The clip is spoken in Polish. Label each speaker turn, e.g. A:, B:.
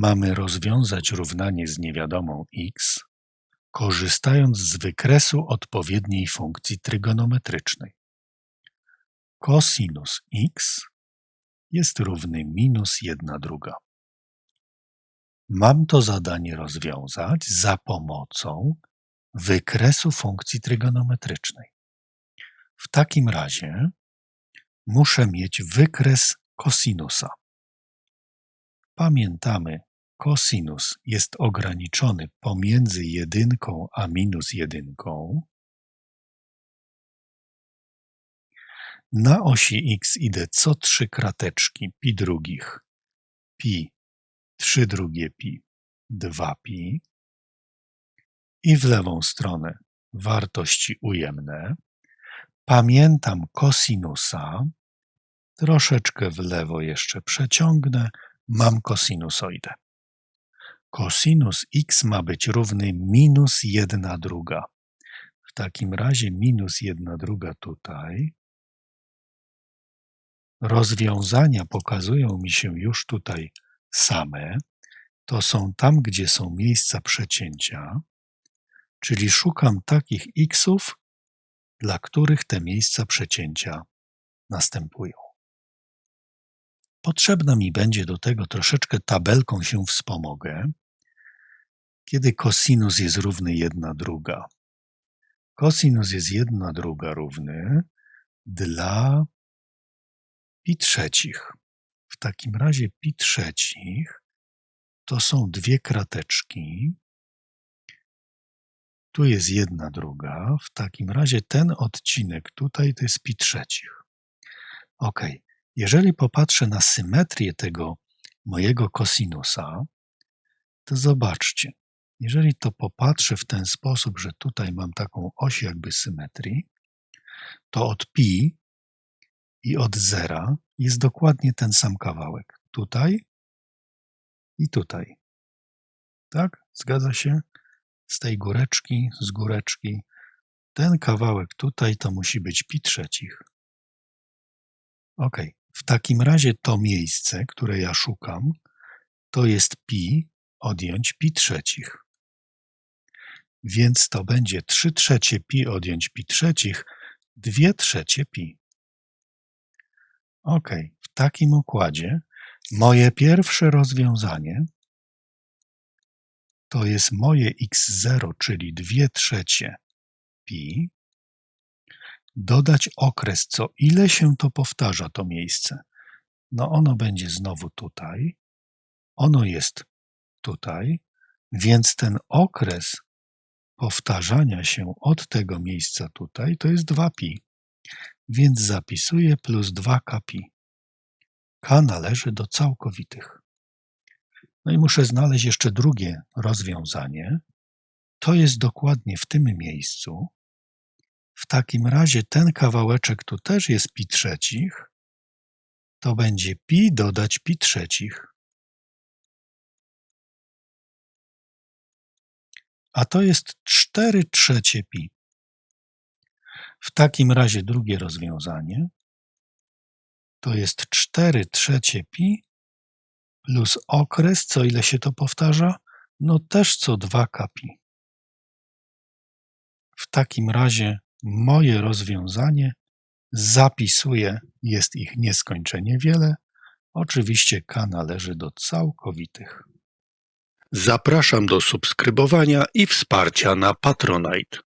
A: mamy rozwiązać równanie z niewiadomą x, korzystając z wykresu odpowiedniej funkcji trygonometrycznej. Cosinus x jest równy minus 1 druga. Mam to zadanie rozwiązać za pomocą wykresu funkcji trygonometrycznej. W takim razie muszę mieć wykres kosinusa. Pamiętamy, kosinus jest ograniczony pomiędzy jedynką a minus jedynką. Na osi x idę co trzy krateczki pi drugich, pi, trzy drugie pi, dwa pi i w lewą stronę wartości ujemne. Pamiętam kosinusa, troszeczkę w lewo jeszcze przeciągnę, mam kosinusoidę. Kosinus x ma być równy minus 1 druga. W takim razie minus 1 druga tutaj. Rozwiązania pokazują mi się już tutaj same. To są tam, gdzie są miejsca przecięcia, czyli szukam takich xów, dla których te miejsca przecięcia następują. Potrzebna mi będzie do tego troszeczkę tabelką się wspomogę, kiedy kosinus jest równy 1 druga. Kosinus jest 1 druga równy dla pi trzecich. W takim razie pi trzecich to są dwie krateczki. Tu jest jedna druga. W takim razie ten odcinek tutaj to jest pi trzecich. Ok. Jeżeli popatrzę na symetrię tego mojego kosinusa, to zobaczcie. Jeżeli to popatrzę w ten sposób, że tutaj mam taką oś jakby symetrii, to od pi i od zera jest dokładnie ten sam kawałek. Tutaj i tutaj. Tak? Zgadza się? Z tej góreczki, z góreczki. Ten kawałek tutaj to musi być pi trzecich. Ok. W takim razie to miejsce, które ja szukam, to jest pi odjąć pi trzecich. Więc to będzie 3 trzecie pi odjąć pi trzecich, 2 trzecie pi. Ok, w takim układzie moje pierwsze rozwiązanie to jest moje x0, czyli 2 trzecie pi, dodać okres, co ile się to powtarza, to miejsce. No ono będzie znowu tutaj, ono jest tutaj, więc ten okres powtarzania się od tego miejsca tutaj to jest 2pi. Więc zapisuję plus 2kpi. k należy do całkowitych. No i muszę znaleźć jeszcze drugie rozwiązanie. To jest dokładnie w tym miejscu. W takim razie ten kawałeczek tu też jest pi trzecich. To będzie pi dodać pi trzecich. A to jest 4 trzecie pi. W takim razie drugie rozwiązanie to jest 4 trzecie pi plus okres, co ile się to powtarza? No też co 2k pi. W takim razie moje rozwiązanie zapisuję, jest ich nieskończenie wiele. Oczywiście k należy do całkowitych. Zapraszam do subskrybowania i wsparcia na Patronite.